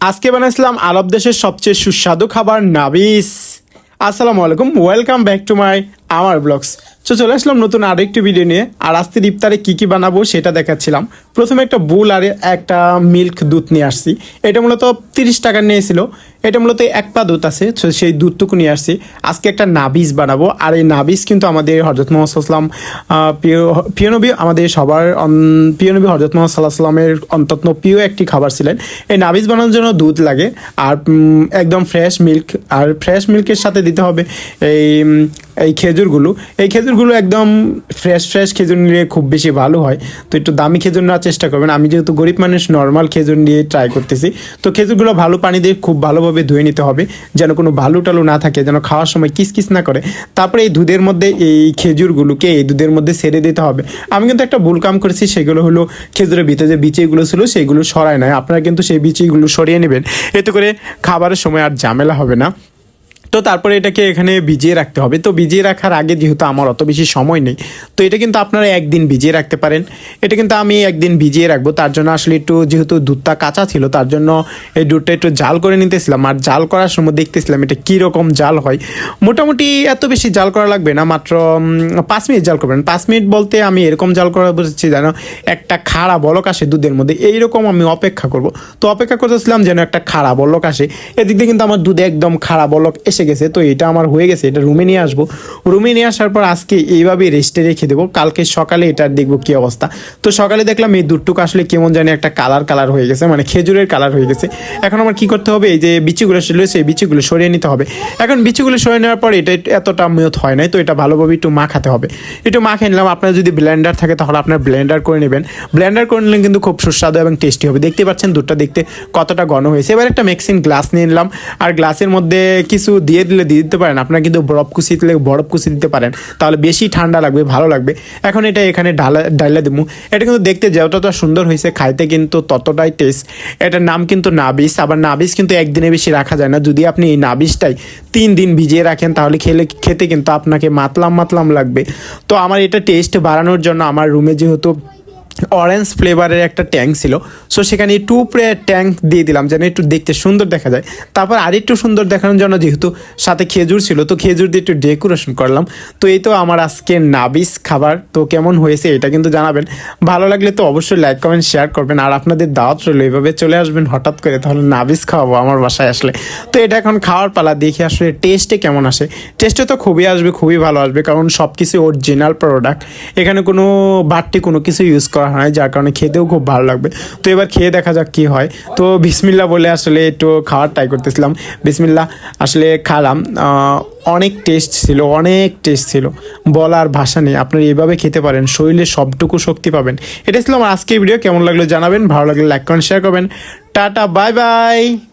আজকে বানাইছিলাম আরব দেশের সবচেয়ে সুস্বাদু খাবার নাবিস। আসসালামু আলাইকুম ওয়েলকাম ব্যাক টু মাই আমার ব্লগস তো চলে আসলাম নতুন আরেকটি ভিডিও নিয়ে, আর আজকের ইফতারে কী কী বানাবো সেটা দেখাচ্ছিলাম। প্রথমে একটা বুল আর একটা মিল্ক দুধ নিয়ে আসছি। এটা মূলত তিরিশ টাকা নিয়েছিল। এটা মূলত এক পা দুধ আছে সেই দুধটুকু নিয়ে আসছি। আজকে একটা নাবিস বানাবো, আর এই নাবিস কিন্তু আমাদের হজরত মোহাম্মদ সাল্লাম প্রিয় প্রিয় নবী আমাদের সবার অন- প্রিয় নবী হজরত মোহাম্মদ সাল্লাহ সাল্লামের অন্তত প্রিয় একটি খাবার ছিলেন। এই নাবিস বানানোর জন্য দুধ লাগে, আর একদম ফ্রেশ মিল্ক আর ফ্রেশ মিল্কের সাথে দিতে হবে এই এই খেজুরগুলো। এই খেজুরগুলো একদম ফ্রেশ ফ্রেশ খেজুর নিলে খুব বেশি ভালো হয়। তো একটু দামি খেজুর নেওয়ার চেষ্টা করবেন। আমি যেহেতু গরিব মানুষ নর্মাল খেজুর নিয়ে ট্রাই করতেছি। তো খেজুরগুলো ভালো পানি দিয়ে খুব ভালোভাবে ধুয়ে নিতে হবে, যেন কোনো ভালু টালু না থাকে, যেন খাওয়ার সময় কিসকিস না করে। তারপরে এই দুধের মধ্যে এই খেজুরগুলোকে এই দুধের মধ্যে সেরে দিতে হবে। আমি কিন্তু একটা ভুল কাম করেছি, সেগুলো হলো খেজুরের ভিতরে যে বিচিগুলো ছিল, সেগুলো সরায় নয় আপনারা কিন্তু সেই বিচিগুলো সরিয়ে নেবেন। এতে করে খাবারের সময় আর ঝামেলা হবে না। তো তারপরে এটাকে এখানে ভিজিয়ে রাখতে হবে। তো ভিজিয়ে রাখার আগে যেহেতু আমার অত বেশি সময় নেই, তো এটা কিন্তু আপনারা একদিন ভিজিয়ে রাখতে পারেন। এটা কিন্তু আমি একদিন ভিজিয়ে রাখব। তার জন্য আসলে একটু যেহেতু দুধটা কাঁচা ছিল, তার জন্য এই দুধটা একটু জাল করে নিতেছিলাম। আর জাল করার সময় দেখতেছিলাম এটা কীরকম জাল হয়। মোটামুটি এত বেশি জাল করা লাগবে না, মাত্র পাঁচ মিনিট জাল করবেন। পাঁচ মিনিট বলতে আমি এরকম জাল করা বুঝেছি যেন একটা খাড়া বলক আসে দুধের মধ্যে। এইরকম আমি অপেক্ষা করব। তো অপেক্ষা করতেছিলাম যেন একটা খাড়া বলক আসে। এদিক দিয়ে কিন্তু আমার দুধে একদম খাড়া বলক এসে গেছে, তো এটা আমার হয়ে গেছে, এটা রুমে নিয়ে আসব। রুমে নিয়ে আসার পর আজকে এইভাবে রেস্টে রেখে দেবো। কালকে সকালে এটার দেখব কী অবস্থা। তো সকালে দেখলাম এই দুধটুকু আসলে কেমন জানি একটা কালার কালার হয়ে গেছে মানে খেজুরের কালার হয়ে গেছে। এখন আমার কি করতে হবে, এই যে বিচিগুলো ছিল, সেই বিচিগুলো সরিয়ে নিতে হবে। এখন বিচিগুলো সরিয়ে নেওয়ার পর এটা এতটা মেয়ত হয় নাই, তো এটা ভালোভাবে একটু মাখাতে হবে। একটু মাখে নিলাম, আপনার যদি ব্লেন্ডার থাকে তাহলে আপনার ব্লেন্ডার করে নেবেন। ব্লেন্ডার করে নিলে কিন্তু খুব সুস্বাদু এবং টেস্টি হবে। দেখতে পাচ্ছেন দুধটা দেখতে কতটা ঘন হয়েছে। এবার একটা মেক্সিন গ্লাস নিয়ে নিলাম। আর গ্লাসের মধ্যে কিছু দিয়ে দিলে দিয়ে দিতে পারেন। আপনারা কিন্তু বরফ কুচি দিলে বরফ কুচি দিতে পারেন। তাহলে বেশি ঠান্ডা লাগবে, ভালো লাগবে। এখন এটা এখানে ঢালা ডাইলা দেবো এটা কিন্তু দেখতে যতটা সুন্দর হয়েছে, খাইতে কিন্তু ততটাই টেস্ট এটার নাম কিন্তু নাবিস আবার নাবিস কিন্তু একদিনে বেশি রাখা যায় না। যদি আপনি এই নাবিসটাই তিন দিন ভিজিয়ে রাখেন, তাহলে খেলে খেতে কিন্তু আপনাকে মাতলাম মাতলাম লাগবে। তো আমার এটা টেস্ট বাড়ানোর জন্য আমার রুমে যেহেতু অরেঞ্জ ফ্লেভারের একটা ট্যাঙ্ক ছিল। সো সেখানে টু প্রে ট্যাঙ্ক দিয়ে দিলাম যেন একটু দেখতে সুন্দর দেখা যায়। তারপর আরেকটু সুন্দর দেখানোর জন্য যেহেতু সাথে খেজুর ছিল, তো খেজুর দিয়ে একটু ডেকোরেশন করলাম। তো এই তো আমার আজকে নাবিস খাবার। তো কেমন হয়েছে এটা কিন্তু জানাবেন। ভালো লাগলে তো অবশ্যই লাইক কমেন্ট শেয়ার করবেন। আর আপনাদের দাওয়াত রইল এইভাবে চলে আসবেন হঠাৎ করে, তাহলে নাবিস খাওয়াবো আমার বাসায় আসলে। তো এটা এখন খাওয়ার পালা, দেখে আসলে টেস্টে কেমন আসে। টেস্টে তো খুবই আসবে, খুবই ভালো আসবে, কারণ সব কিছু অরিজিনাল প্রোডাক্ট এখানে কোনো বাড়তি কোনো কিছু ইউজ করা হয়, যার কারণে খেতেও খুব ভালো লাগবে। তো এবার খেয়ে দেখা যাক কি হয়। তো বিসমিল্লা বলে আসলে একটু খাওয়ার ট্রাই করতেছিলাম। বিসমিল্লা আসলে খালাম। অনেক টেস্ট ছিল, অনেক টেস্ট ছিল। বলার ভাষা নেই। আপনারা এভাবে খেতে পারেন, শরীরে সবটুকু শক্তি পাবেন। এটা ছিল আমার আজকের ভিডিও কেমন লাগল জানাবেন। ভালো লাগলে লাইক করেন শেয়ার করবেন। Tata bye bye